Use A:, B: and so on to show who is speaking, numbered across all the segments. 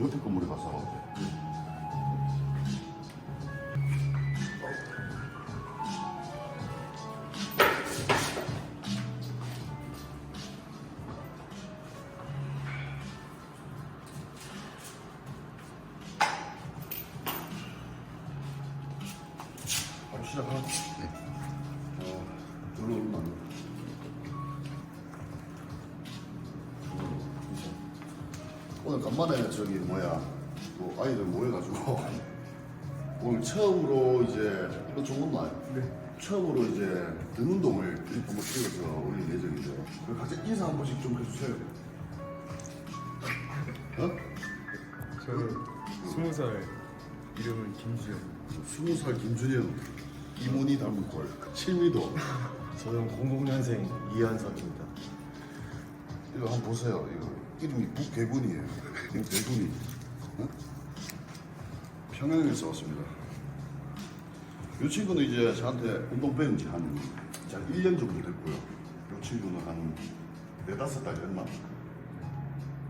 A: 옆에 건물에 가서. 시작하나? 네. 오늘 간만에 저기 뭐야 뭐 아이들 모여가지고 오늘 처음으로 이제 이거 좋은 날
B: 네.
A: 처음으로 이제 등 운동을 한번 찍어서 올릴 예정이죠. 그럼 각자 인사 한 번씩 좀 해주세요. 어?
B: 저는 스무 살 이름은 김주현.
A: 스무 살 김준현, 이문희 닮은 꼴, 칠미도
B: 저는 00년생 이한석입니다.
A: 이거 한번 보세요. 이거 이름이 북개군이에요. 북개군이. 어? 평양에서 왔습니다. 이 친구는 이제 저한테 운동 배운 지한 한 1년 정도 됐고요. 이 친구는 한 네다섯 달 됐나?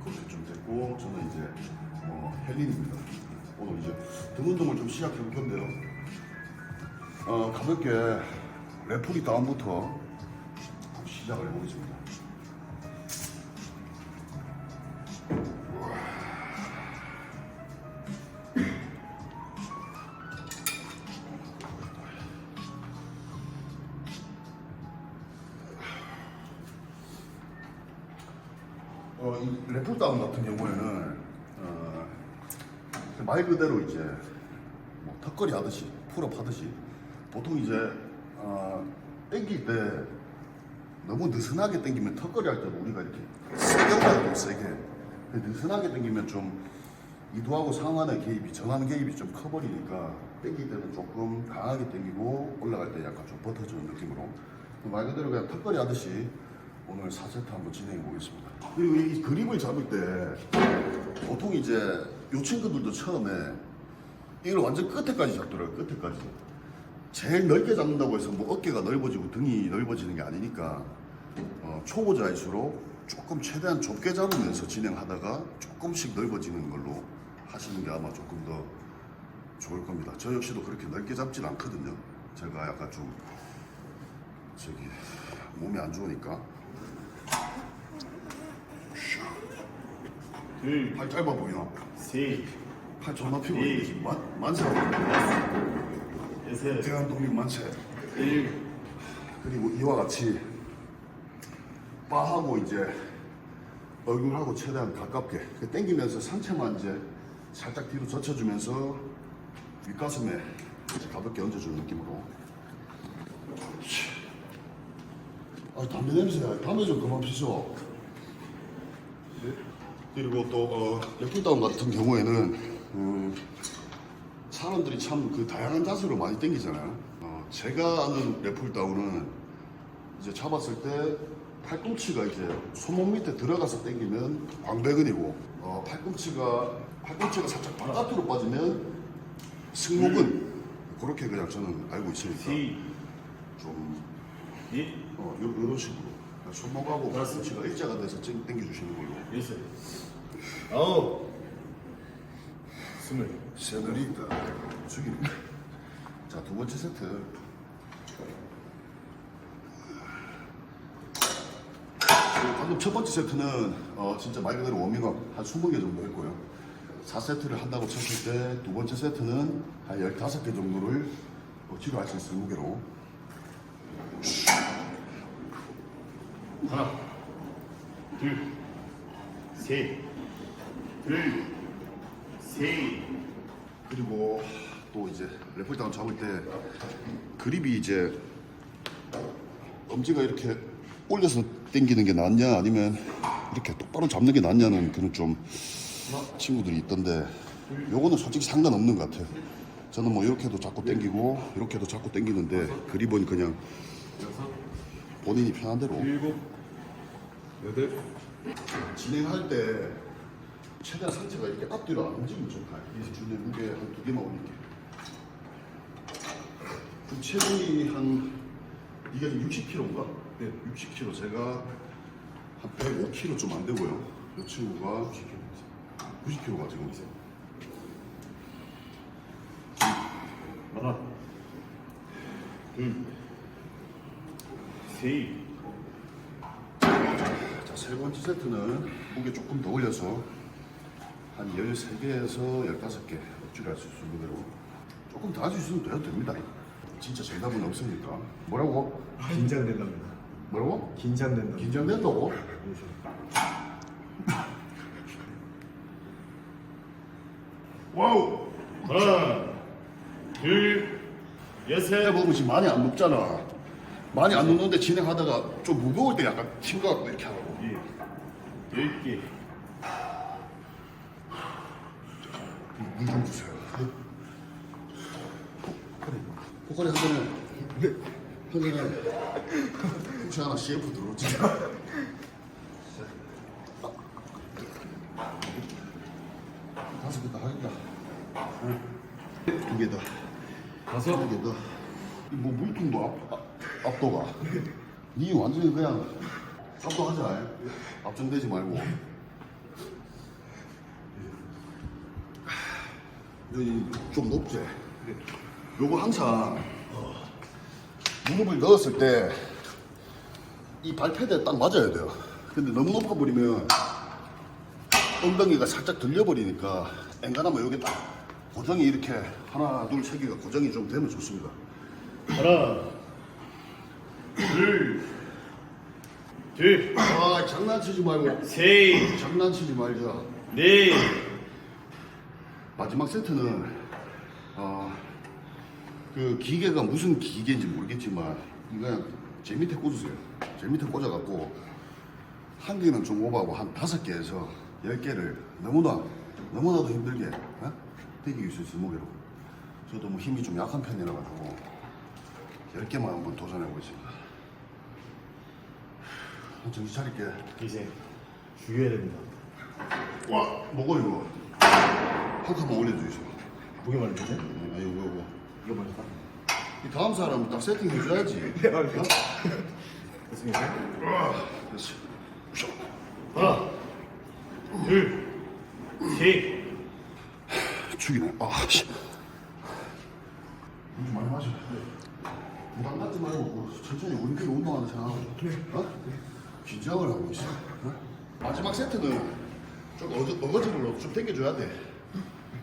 A: 그렇게 좀 됐고, 저는 이제 어, 헬린입니다. 오늘 이제 등 운동을 좀 시작해 볼 건데요. 어, 가볍게 레프리 다운부터 시작을 해보겠습니다. 풀업 하듯이 보통 이제 어, 땡길 때 너무 느슨하게 땡기면 턱걸이 할 때도 우리가 이렇게 세게 세게. 느슨하게 땡기면 좀 이두하고 상완의 개입이 전환 개입이 좀 커버리니까 땡길 때는 조금 강하게 땡기고 올라갈 때 약간 좀 버텨주는 느낌으로. 말 그대로 그냥 턱걸이 하듯이 오늘 4세트 한번 진행해 보겠습니다. 그리고 이 그립을 잡을 때 보통 이제 요 친구들도 처음에 이걸 완전 끝에까지 잡더라고요. 끝에까지. 제일 넓게 잡는다고 해서 뭐 어깨가 넓어지고 등이 넓어지는 게 아니니까 어, 초보자일수록 조금 최대한 좁게 잡으면서 진행하다가 조금씩 넓어지는 걸로 하시는 게 아마 조금 더 좋을 겁니다. 저 역시도 그렇게 넓게 잡진 않거든요. 제가 약간 좀 저기 몸이 안 좋으니까
B: 둘,
A: 팔 짧아 보이나?
B: 셋,
A: 팔 존나 피고
B: 네.
A: 있네 지금 만, 만세
B: 여섯,
A: 대한독립 만세.
B: 일.
A: 그리고 이와 같이 바하고 이제 얼굴하고 최대한 가깝게 그 당기면서 상체만 이제 살짝 뒤로 젖혀주면서 윗가슴에 가볍게 얹어주는 느낌으로. 아 담배 냄새야 담배 좀 그만 피죠. 그리고 또 어, 레플다운 같은 경우에는 음, 사람들이 참 그 다양한 자세로 많이 당기잖아요. 어, 제가 아는 레플다운은 이제 잡았을 때 팔꿈치가 이제 손목 밑에 들어가서 당기면 광배근이고 어, 팔꿈치가 팔꿈치가 살짝 바깥으로 빠지면 승모근. 그렇게 그냥 저는 알고 있으니까
B: 셋,
A: 좀
B: 넷,
A: 어, 요, 이런 식으로. 손목하고 팔꿈치가 일자가 돼서 땡- 당겨주시는 걸로.
B: 여섯, 아홉, 스물.
A: 새들이 있다. 죽이는 자, 두 번째 세트. 방금 첫 번째 세트는 어, 진짜 말 그대로 워밍업 한 20개 정도 했고요. 4세트를 한다고 쳤을 때 두 번째 세트는 한 15개 정도를 억지로 할수 있을 무게로
B: 하나, 둘, 셋, 둘, 셋,
A: 그리고 또 이제 레플다운 잡을 때 그립이 이제 엄지가 이렇게 올려서 당기는 게 낫냐 아니면 이렇게 똑바로 잡는 게 낫냐는 그런 좀 친구들이 있던데 요거는 솔직히 상관없는 것 같아요. 저는 뭐 이렇게도 자꾸 당기고 이렇게도 자꾸 당기는데 그립은 그냥 본인이 편한 대로. 진행할 때 최대한 상체가 이렇게 앞뒤로 안 움직이면 좋다. 그래서 준비 무게 한 두 개만 올릴게. 그럼 체중이 한 이게 지금 60kg인가? 네, 60kg. 제가 한 105kg 좀 안 되고요. 이 친구가 90kg가 지금 있어요.
B: 하나, 둘, 셋,
A: 자, 세 번째 세트는 무게 조금 더 올려서 한 13개에서 15개 억지로 할수 있는 대로 조금 더 할 수 있으면 돼도 됩니다. 진짜 정답은 없으니까. 뭐라고?
C: 긴장된답니다.
A: 뭐라고?
C: 긴장된다.
A: 긴장된다고? 와우!
B: 하나, 둘, 여섯,
A: 해보면 지금 많이 안 높잖아. 많이 안 높는데 진행하다가 좀 무거울 때 약간 힘갖고 이렇게 하라고.
B: 예, 열 개,
A: 물 좀 주세요. 포카리 한 잔에 한 잔에 혹시 하나 CF 들어오지? 다섯 개다 하겠다. 두 개다.
C: 다섯.
A: 두 개다. 이뭐 물통도 앞, 앞, 압도가. 니 완전히 그냥 압도하자. 앞정되지 말고. 여기 좀 높지? 요거 항상 무릎을 넣었을 때 이 발패대에 딱 맞아야 돼요. 근데 너무 높아 버리면 엉덩이가 살짝 들려버리니까 앵간하면 여기 딱 고정이 이렇게 하나, 둘, 세 개가 고정이 좀 되면 좋습니다.
B: 하나, 둘, 둘,
A: 아, 장난치지 말고.
B: 셋,
A: 장난치지 말자.
B: 넷,
A: 마지막 세트는 어, 그 기계가 무슨 기계인지 모르겠지만 이거 제 밑에 꽂으세요. 제 밑에 꽂아갖고 한 개는 좀 오버하고 한 다섯 개에서 열 개를 너무나 너무나도 힘들게 어? 수 있어요 무게로. 저도 뭐 힘이 좀 약한 편이라 가지고 열 개만 한번 도전해 보겠습니다. 정신 차릴게.
C: 이제 죽여야 됩니다.
A: 와, 뭐고 이거? 한 칸만 올려주세요.
C: 무게 말이죠?
A: 아, 이거 이거.
C: 이거 먼저 딱.
A: 이 다음 사람 딱 세팅 해줘야지. 어?
C: 됐습니까?
A: 그렇지.
B: 하나, 둘, 셋,
A: 죽이네. 아, 씨. 물 많이 마셔. 부담 갖지 말고 천천히 우리끼리 운동하는 생각하고. 어? 긴장을 하고 있어. 어? 마지막 세트는 좀 어거, 어거지로 좀 당겨줘야 돼.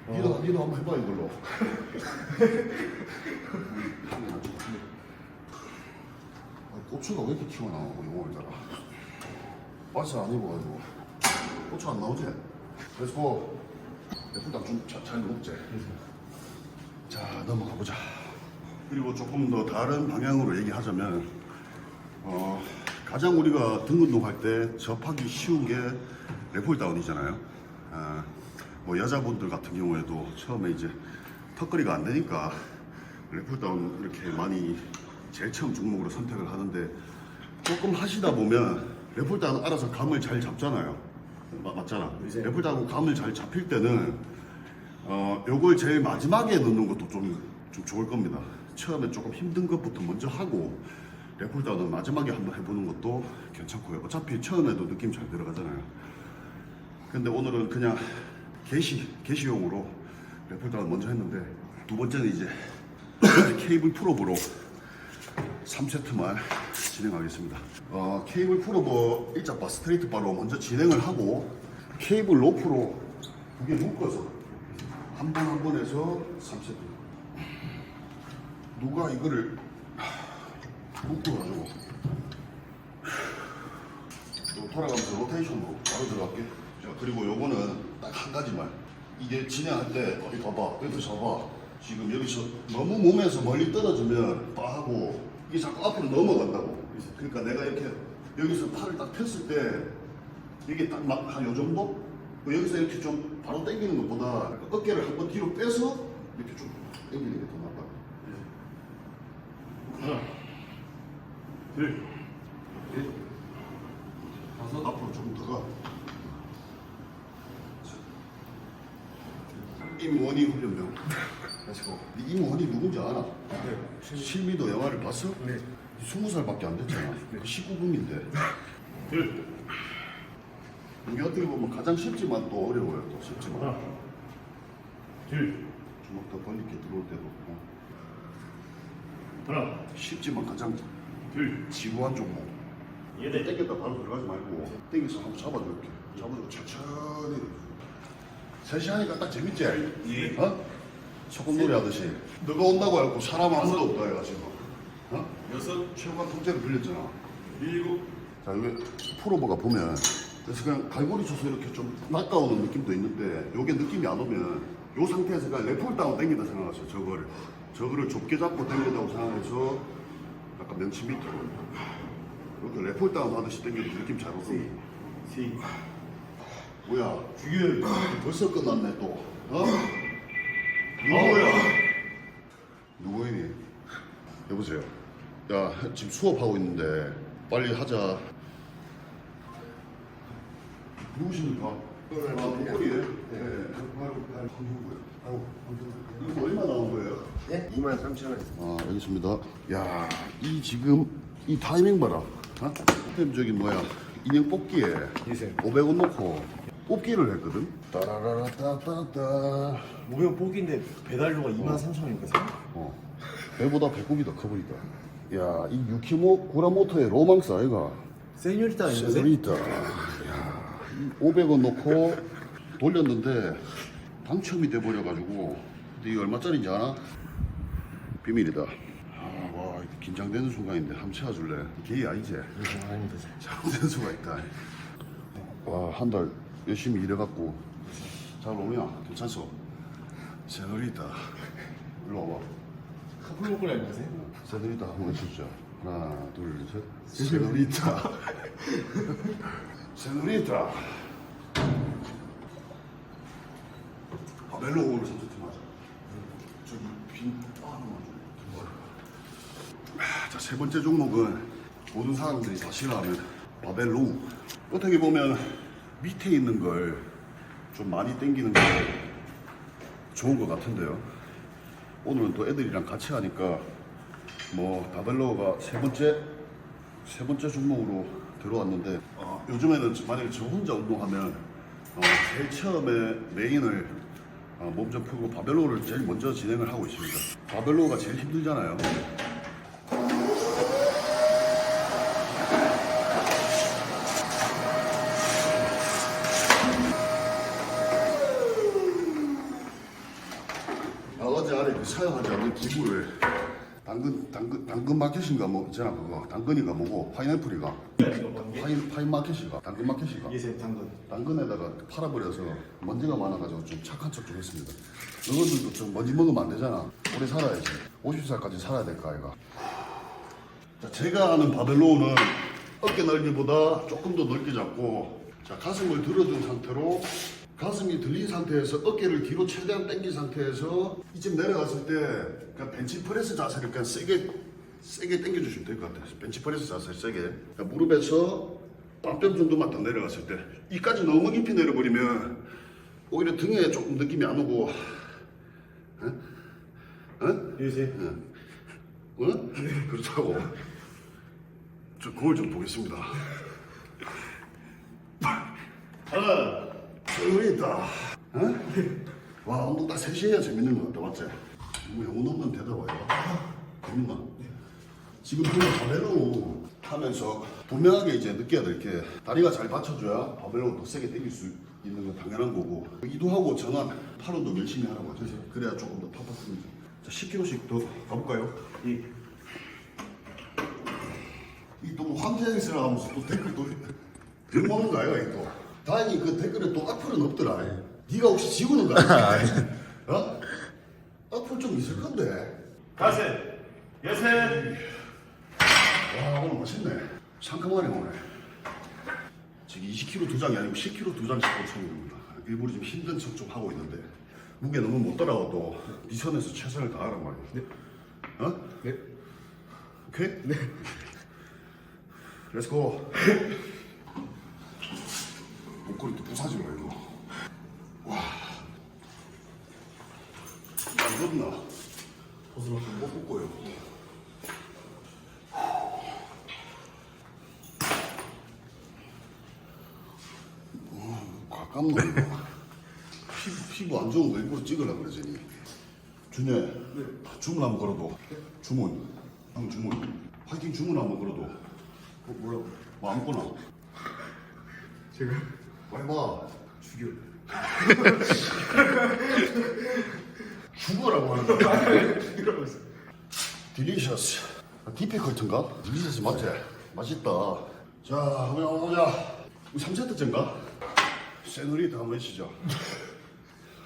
A: 니도, 니도 한번 해봐 이걸로. 아, 고추가 왜 이렇게 튀어나오고 영어를 따라. 맛을 안 입어가지고. 고추 안 나오지? 그래서 뭐 일단 좀잘 녹지. 자 넘어가 보자. 그리고 조금 더 다른 방향으로 얘기하자면 어, 가장 우리가 등 운동 할 때 접하기 쉬운 게 레폴다운이잖아요. 아, 뭐 여자분들 같은 경우에도 처음에 이제 턱걸이가 안 되니까 레폴다운 이렇게 많이 제일 처음 종목으로 선택을 하는데 조금 하시다 보면 레폴다운 알아서 감을 잘 잡잖아요. 마- 맞잖아.
C: 이제-
A: 레폴다운 감을 잘 잡힐 때는 어, 요걸 제일 마지막에 넣는 것도 좀, 좀 좋을 겁니다. 처음에 조금 힘든 것부터 먼저 하고, 레폴다운은 마지막에 한번 해보는 것도 괜찮고요. 어차피 처음에도 느낌 잘 들어가잖아요. 근데 오늘은 그냥 게시, 게시용으로 레폴다운 먼저 했는데, 두 번째는 이제 케이블 풀업으로 3세트만 진행하겠습니다. 어, 케이블 풀업을 일자바 스트레이트 바로 먼저 진행을 하고, 케이블 로프로 두 개 묶어서 한 번 한 번 해서 3세트. 누가 이거를 묶어가지고 요 돌아가면서 로테이션으로 바로 들어갈게. 자, 그리고 요거는 딱 한 가지만. 이게 진행할 때, 어디 봐봐. 여기 잡아. 지금 여기서 너무 몸에서 멀리 떨어지면 빠하고 이게 자꾸 앞으로 넘어간다고. 그러니까 내가 이렇게 여기서 팔을 딱 폈을 때 이게 딱 막 한 요 정도? 뭐 여기서 이렇게 좀 바로 당기는 것보다 어깨를 한 번 뒤로 빼서 이렇게 좀 당기는 게 더 낫다.
B: 하나, 둘,
A: 네. 가서 앞으로 조금 더 가. 임원희 훈련병. 그래서 임원희 누군지 알아?
C: 네.
A: 실미도 영화를 봤어?
C: 네.
A: 스무 살밖에 안 됐잖아. 그 19금인데.
B: 둘,
A: 이게 어떻게 보면 가장 쉽지만 또 어려워요. 또 쉽지만.
B: 하나, 둘,
A: 주먹 더 벌리게 들어올 때도. 어.
B: 하나,
A: 쉽지만 가장
B: 둘,
A: 지루한 종목.
B: 얘네.
A: 땡겼다 바로 들어가지 말고 땡겨서 한번 잡아줘 이렇게. 잡아주고 천천히. 셋이 하니까 딱 재밌지?
B: 예.
A: 어? 소꿉놀이 하듯이. 너가 온다고 해갖고 사람 아무도 없다 해가지고. 어?
B: 여섯,
A: 최고한 통째로 빌렸잖아.
B: 일곱,
A: 자, 이게 프로버가 보면 그래서 그냥 갈고리 쳐서 이렇게 좀 낚아오는 느낌도 있는데 요게 느낌이 안 오면 요 상태에서 그냥 레폴 다운 당긴다 생각하세요. 저거를. 저거를 좁게 잡고 당긴다고 생각해서 약간 명치 밑으로 이렇게 레폴 다운 하듯이 당기는 느낌 잘 오거든요.
B: 시,
A: 뭐야, 주기율 벌써 끝났네 또. 어? 누구야? 누구이니? 여보세요. 야, 지금 수업하고 있는데 빨리 하자. 누구십니까? 아, 목걸이에? 예. 이거 얼마 나온 거예요?
D: 예? 2만 3천 원.
A: 아, 알겠습니다. 야, 이 지금 이 타이밍 봐라. 어? 저기 뭐야 인형 뽑기에
C: 예세.
A: 500원 놓고 뽑기를 했거든. 따라라따따따.
C: 500원 포기인데 배달료가 2만 3천 원이니까
A: 어. 배보다 배꼽이 더 커보니까. 야, 이 유키모 구라모토의 로망스 아이가.
C: 세뇨리타 아닌데?
A: 세리다. 야, 이 500원 놓고 돌렸는데 당첨이 돼 버려 가지고. 근데 이게 얼마짜리인지 아나? 비밀이다. 아, 와, 긴장되는 순간인데 한번 채워 줄래? 게이 아니지?
C: 이거 아닙니다.
A: 잘못된 수가 있다. 와, 한 달 열심히 일해갖고 잘 오냐? 괜찮소? 세노리다. 일로 와봐.
C: 커플 먹고 아니세요?
A: 세노리다 한번 해주자. 하나, 둘, 셋. 세노리다. 세노리다. 아, 멜로 오늘 선수팀 하자. 저기 빈 하나만 좀. 아, 자, 세 번째 종목은 모든 사람들이 다 싫어하는 바벨로우. 어떻게 보면 밑에 있는 걸 좀 많이 땡기는 게 좋은 것 같은데요. 오늘은 또 애들이랑 같이 하니까 뭐 바벨로우가 세 번째 세 번째 종목으로 들어왔는데 어, 요즘에는 만약에 저 혼자 운동하면 어, 제일 처음에 메인을 어, 몸좀 풀고 바벨로우를 제일 먼저 진행을 하고 있습니다. 바벨로우가 제일 힘들잖아요. 아, 어제 안에 그 사용하 지 않는 기구를 당근 당근 당근 마켓인가 뭐 있잖아 그거 당근이가 뭐고 파인애플이가 파인 파인 마켓이가 당근 마켓이가
C: 예세 당근.
A: 당근에다가 팔아버려서 먼지가 많아가지고 좀 착한 척 좀 했습니다. 너희들도 좀 먼지 먹으면 안 되잖아. 오래 살아야지. 50살까지 살아야 될 거 아이가. 자, 제가 아는 바벨로우는 어깨 넓이보다 조금 더 넓게 잡고 자, 가슴을 들어준 상태로 가슴이 들린 상태에서 어깨를 뒤로 최대한 당긴 상태에서 이쯤 내려갔을 때 그냥 벤치프레스 자세를 그냥 세게 세게 당겨주시면 될 것 같아요. 벤치프레스 자세 세게 그러니까 무릎에서 빵뼈 정도만 더 내려갔을 때 이까지 너무 깊이 내려버리면 오히려 등에 조금 느낌이 안 오고 어? 어?
C: 예세.
A: 어? 그렇다고. 저 거울 좀 보겠습니다.
B: 하나,
A: 재밌다. 어? 와, 운동 딱 3시 해야 재밌는 것 같다, 맞지? 뭐 영혼 없는 대답 아이가? 재밌나? 지금 그거 바벨로 하면서 분명하게 이제 느껴야 될 게 다리가 잘 받쳐줘야 바벨로 더 세게 당길 수 있는 건 당연한 거고 이두하고 전환 팔운동 열심히 하라고 하죠. 그래야 조금 더 팍팍합니다. 자, 10kg씩 더 가볼까요?
B: 이,
A: 이또 황제행스라 하면서 또 댓글 또 욕먹는 거 아이가 이 또. 다행히 그 댓글에 또 악플은 없더라. 네가 혹시 지우는 거 아니야? 어? 악플 좀 있을 건데.
B: 가슴, 여섯,
A: 와 오늘 맛있네. 상큼하네 오늘. 저기 20kg 두 장이 아니고 10kg 두 장씩 꽂혀있는 겁니다. 일부러 좀 힘든 척 좀 하고 있는데 무게 너무 못 따라와도 네 선에서 최선을 다하란 말이야. 네. 어?
C: 네.
A: 오케이? 네. 렛츠 고. 목걸이 또 부사지 말고. 와. 안 걷나? 벗으러 못 벗고요. 가깝네. 피부, 피부 안 좋은 거 일부러 찍으려고 그러더니. 준혜, 주문 한번 걸어도. 주문. 형 주문. 화이팅 주문 한번 걸어도.
C: 어, 뭐라고?
A: 뭐 아무거나.
C: 제가
A: 봐.
C: 죽여.
A: 죽어라고 하는 거야.
C: 죽이라고 했어.
A: 딜리셔스. 디피컬트인가? 딜리셔스 맞지? 맛있다. 자, 한번 가보자. 3세트째인가? 세누리타 한번 외치자.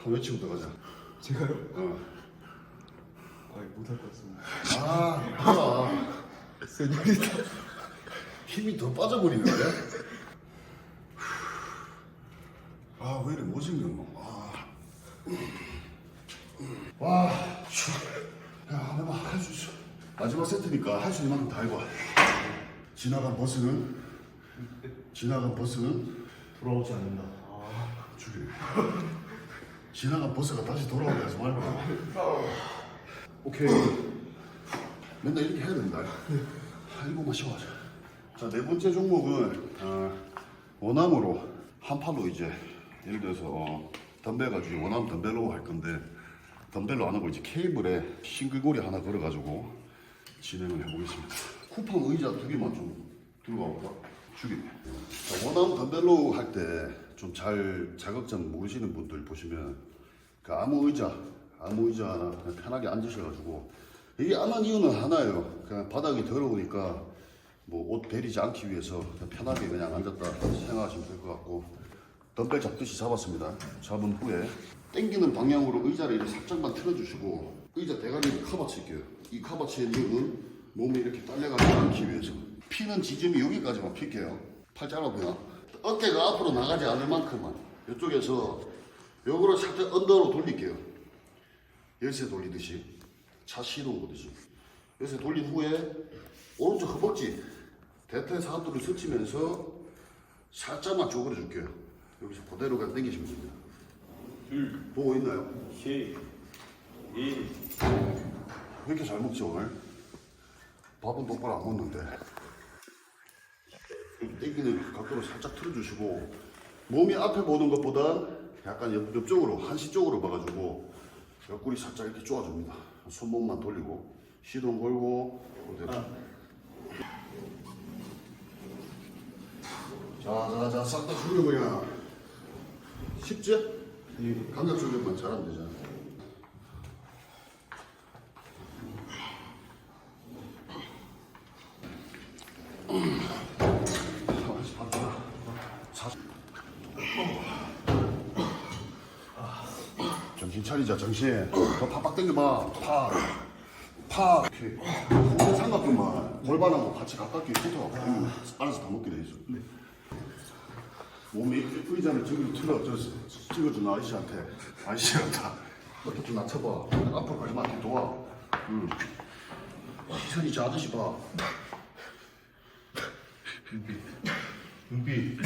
A: 한번 외치고 들어가자.
C: 제가요?
A: 어.
C: 아, 못할 것 같습니다.
A: 아, 하나.
C: 세뇨리타.
A: 힘이 더 빠져버리는 거야? 아, 왜 이래 못생겼노 아. 와, 추. 야, 한번 해봐. 할수 있어. 마지막 세트니까 할 수 있는 만큼 다 해봐. 지나간 버스는, 지나간 버스는
C: 돌아오지 않는다.
A: 죽여. 지나간 버스가 다시 돌아오게 하지 말고. 오케이. 맨날 이렇게 해야 된다. 한 일곱만 쉬어가자. 자, 네 번째 종목은, 어, 원암으로, 한 팔로 이제, 예를 들어서, 어, 덤벨 가지고 원암 덤벨로 할 건데, 덤벨로 안 하고 이제 케이블에 싱글고리 하나 걸어가지고 진행을 해보겠습니다. 쿠팡 의자 두 개만 좀 들고 와볼까? 주기. 자, 원암 덤벨로 할 때 좀 잘 자극점 모르시는 분들 보시면 그 아무 의자, 아무 의자 하나 그냥 편하게 앉으셔가지고 이게 안 한 이유는 하나예요. 그냥 바닥이 더러우니까 뭐 옷 베리지 않기 위해서 편하게 그냥 앉았다 생각하시면 될 것 같고 덤벨 잡듯이 잡았습니다. 잡은 후에 당기는 방향으로 의자를 이렇게 살짝만 틀어주시고 의자 대가리를 커버 칠게요. 이 커버 치는 이유는 몸이 이렇게 딸려가지 않기 위해서 피는 지점이 여기까지만 필게요. 팔 짧아보나? 어깨가 앞으로 나가지 않을 만큼만 이쪽에서 요거를 살짝 언더로 돌릴게요. 열쇠 돌리듯이 차 시동 보듯이 열쇠 돌린 후에 오른쪽 허벅지 대퇴 사두를 스치면서 살짝만 쪼그려 줄게요. 여기서 그대로 그냥 당기시면 됩니다.
B: 둘,
A: 보고 있나요?
B: 셋, 넷,
A: 왜 이렇게 잘 먹지 오늘? 밥은 똑바로 안 먹는데 땡기는 각도로 살짝 틀어주시고 몸이 앞에 보는 것보다 약간 옆, 옆쪽으로 한시 쪽으로 봐가지고 옆구리 살짝 이렇게 쪼아줍니다 손목만 돌리고 시동 걸고 그대로 자자자 싹다 줄여 그냥 쉽지? 감각 조절만 잘하면 되잖아. 정신 차리자 정신. 더 팍팍 당겨봐. 팍 팍. 이렇게. 삼각형만. 골반하고 같이 가깝게 붙어갖고. 음, 알아서 다 먹게 돼 있어 몸이 의자를 저기로 틀어 저 찍어준 아저씨한테. 아저씨한테. 이렇게 좀 낮춰봐. 앞으로 가지마. 좀 도와. 응. 시선이 저 아저씨 봐. 눈빛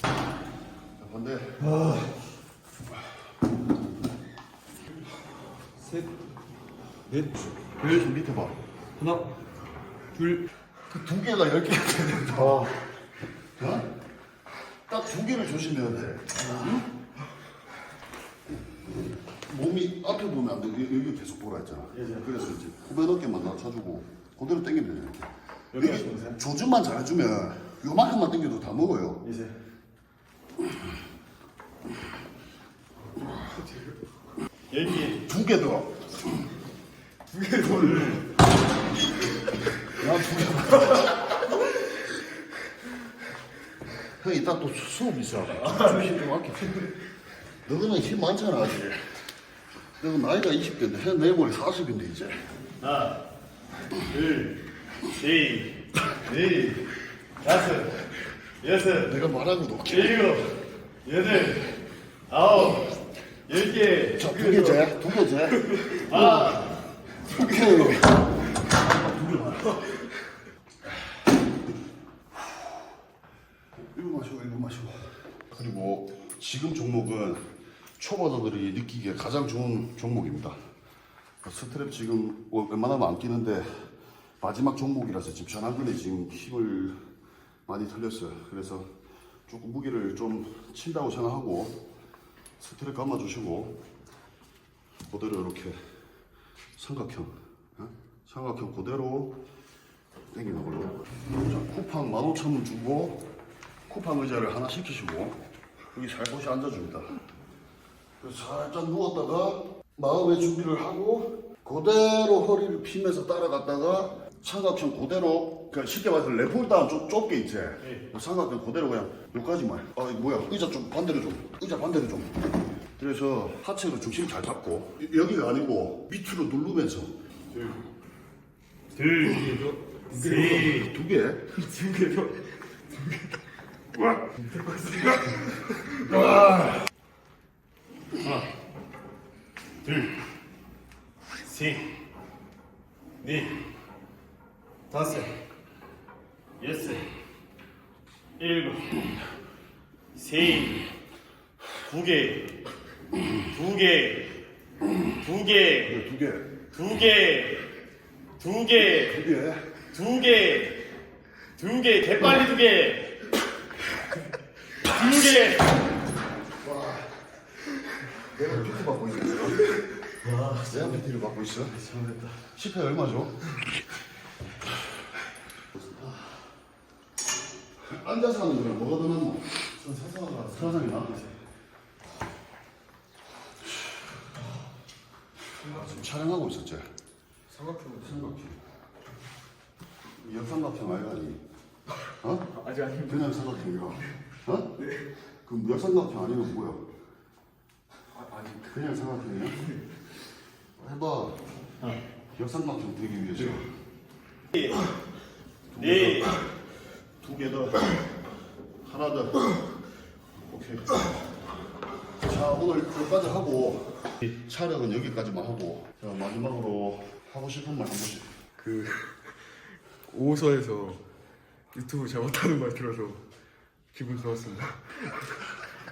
A: 자, 반대
C: 셋, 넷,
A: 여기 밑에 봐.
C: 하나, 둘,
A: 그 두 개가 열 개가 되는다. 어? 딱두 개를 조심해야 돼. 응? 몸이 앞에 보면 안 돼. 여기, 여기 계속 보라 했잖아. 그래서 이제 후배 어깨만 낮춰주고 그대로 당기면 돼.
C: 여기
A: 여기? 조준만 잘해주면 요만큼만 당겨도 다 먹어요.
C: 이제
B: 열 개,
A: 두개 더.
C: 두 개를
A: 야두 개. 형 이따 또 수업 있어. 조심 좀 할게. 너는 힘 많잖아 아직. 너 나이가 20대인데 내일 모레 40인데 이제.
B: 하나, 둘, 셋, 넷, 다섯, 여섯,
A: 내가 말하고 높게.
B: 일곱, 여덟, 아홉, 열 개.
A: 자, 두 개째, 두 개째.
B: 하나,
A: 두 개. 이거 마시고, 이거 마시고. 그리고 지금 종목은 초보자들이 느끼기에 가장 좋은 종목입니다. 스트랩 지금 뭐 웬만하면 안 끼는데 마지막 종목이라서 지금 전완근에 지금 힘을 많이 털렸어요. 그래서 조금 무게를 좀 친다고 생각하고 스트랩 감아주시고 그대로 이렇게 삼각형 어? 삼각형 그대로 당기는 걸로. 자, 쿠팡 15,000원 주고 쿠팡 의자를 하나 시키시고 여기 살포시 앉아줍니다. 그래서 살짝 누웠다가 마음의 준비를 하고 그대로 허리를 피면서 따라갔다가 삼각형 그대로 그러니까 쉽게 말해서 레폴다운 좀 좁게 있지 삼각형 그대로 그냥 여기까지만. 아 뭐야? 의자 좀 반대로 좀. 의자 반대로 좀 그래서 하체로 중심 잘 잡고 여- 여기가 아니고 밑으로 누르면서
B: 둘,
A: 개.
B: 둘, 셋, 넷, 다섯, 여섯, 일곱, 셋, 두 개, 두 개, 두 개,
A: 두 개.
B: 두 개, 두 개,
A: 두 개.
B: 두 개, 두 개, 개빨리 두 개, 두 개.
A: 내가 PT 받고 있어. 내가 PT를 받고 있어. 10회 얼마죠? 앉아서 하는 거랑 뭐가 더 낫노?
C: 전 사사가
A: 사상이 나? 촬영하고 있었지?
C: 삼각형으로
A: 삼각형. 역삼각형 아이가니? 어?
C: 아직 아닙니다.
A: 그냥 삼각형이라. 어? 그럼 역삼각형 아니면 뭐야?
C: 아, 아직
A: 그냥 삼각형이야? 해봐. 역삼각형 되기 위해서.
B: 네,
A: 두개 더. 하나 더. 오케이. 자, 오늘 여기까지 하고, 촬영은 여기까지만 하고, 자, 마지막으로 하고 싶은 말 한 번씩.
C: 그 5호선에서 유튜브 잘못하는 말 들어서 기분 좋았습니다.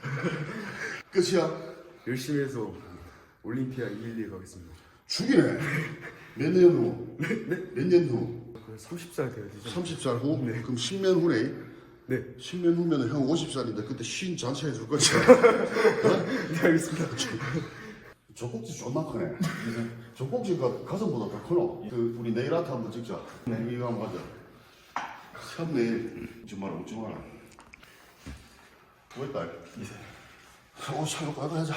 A: 끝이야.
C: 열심히 해서 올림피아 212에 가겠습니다.
A: 죽이네. 몇 년 후? 몇년 후?
C: 그 30살 돼야 되죠?
A: 30살 후? 그럼 10년 후네.
C: 네.
A: 10년 후면 형 50살인데 그때 쉰 잔치 해줄 거지.
C: 네, 알겠습니다.
A: 젖꼭지 존나 크네. 젖꼭지가 가슴보다 더 크노. 그 우리 네일 아트 한번 찍자. 이거 한번 가자. 참. 웃지 마라, 웃지 마라. 왜 딸? 어, 차로 가고 하자.